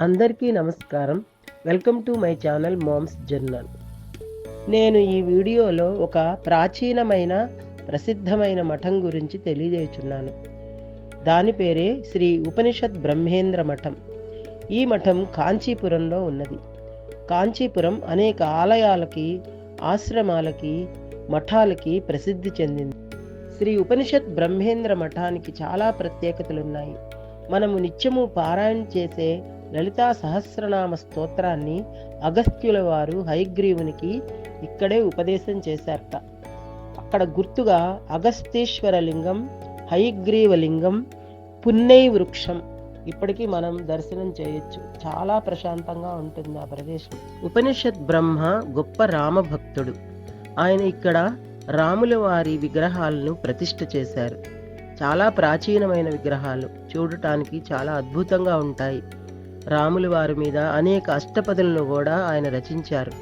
అందరికీ నమస్కారం. Welcome to my channel moms journal. నేను ఈ వీడియోలో ఒక ప్రాచీనమైన ప్రసిద్ధమైన మఠం గురించి తెలియజేస్తున్నాను. దాని పేరే శ్రీ ఉపనిషత్ బ్రహ్మేంద్ర మఠం. ఈ మఠం కాంచీపురంలో ఉన్నది. కాంచీపురం అనేక ఆలయాలకి ఆశ్రమాలకి మఠాలకి ప్రసిద్ధి చెందింది. శ్రీ ఉపనిషత్ బ్రహ్మేంద్ర మఠానికి చాలా ప్రత్యేకతలున్నాయి. మనము నిత్యము పారాయణ చేసే లలితా సహస్రనామ స్తోత్రాన్ని అగస్త్యుల వారు హయగ్రీవునికి ఇక్కడే ఉపదేశం చేశారట. అక్కడ గుర్తుగా అగస్తేశ్వర లింగం పున్నై వృక్షం ఇప్పటికీ మనం దర్శనం చేయొచ్చు. చాలా ప్రశాంతంగా ఉంటుంది ఆ ప్రదేశం. ఉపనిషత్ బ్రహ్మ గొప్ప రామభక్తుడు. ఆయన ఇక్కడ రాముల వారి విగ్రహాలను ప్రతిష్ఠ చేశారు. చాలా ప్రాచీనమైన విగ్రహాలు. చూడటానికి చాలా అద్భుతంగా ఉంటాయి. రాములు వారి మీద అనేక అష్టపదులను కూడా ఆయన రచించారు.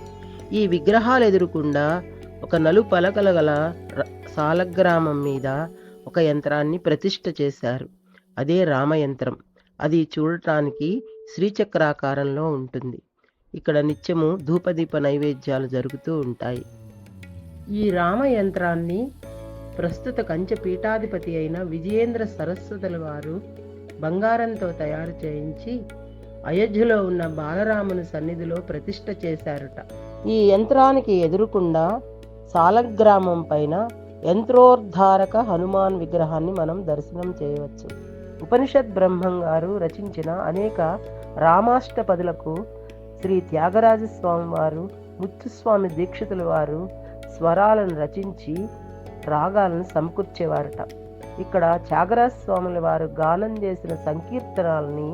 ఈ విగ్రహాలు ఎదురుకుండా ఒక నలు పలకల గల ర- సాలగ్రామం మీద ఒక యంత్రాన్ని ప్రతిష్ఠ చేశారు. అదే రామయంత్రం. అది చూడటానికి శ్రీచక్రాకారంలో ఉంటుంది. ఇక్కడ నిత్యము ధూపదీప నైవేద్యాలు జరుగుతూ ఉంటాయి. ఈ రామయంత్రాన్ని ప్రస్తుత కంచె పీఠాధిపతి అయిన విజయేంద్ర సరస్వతుల వారు బంగారంతో తయారు చేయించి అయోధ్యలో ఉన్న బాలరాముని సన్నిధిలో ప్రతిష్ఠ చేశారట. ఈ యంత్రానికి ఎదురుకుండా సాలగ్రామం పైన యంత్రోద్ధారక హనుమాన్ విగ్రహాన్ని మనం దర్శనం చేయవచ్చు. ఉపనిషత్ బ్రహ్మం గారు రచించిన అనేక రామాష్టపదులకు శ్రీ త్యాగరాజస్వామి వారు ముత్తుస్వామి దీక్షితుల వారు స్వరాలను రచించి రాగాలను సమకూర్చేవారట. ఇక్కడ త్యాగరాజ స్వాముల వారు గానం చేసిన సంకీర్తనాలని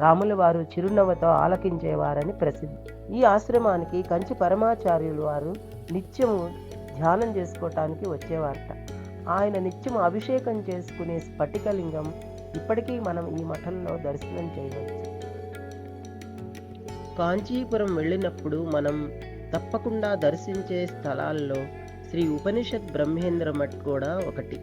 రాముల వారు చిరునవ్వుతో ఆలకించేవారని ప్రసిద్ధి. ఈ ఆశ్రమానికి కంచి పరమాచార్యులు వారు నిత్యము ధ్యానం చేసుకోవటానికి వచ్చేవారట. ఆయన నిత్యం అభిషేకం చేసుకునే స్ఫటికలింగం ఇప్పటికీ మనం ఈ మఠంలో దర్శనం చేయవచ్చు. కాంచీపురం వెళ్ళినప్పుడు మనం తప్పకుండా దర్శించే స్థలాల్లో శ్రీ ఉపనిషత్ బ్రహ్మేంద్ర మఠ్ కూడా ఒకటి.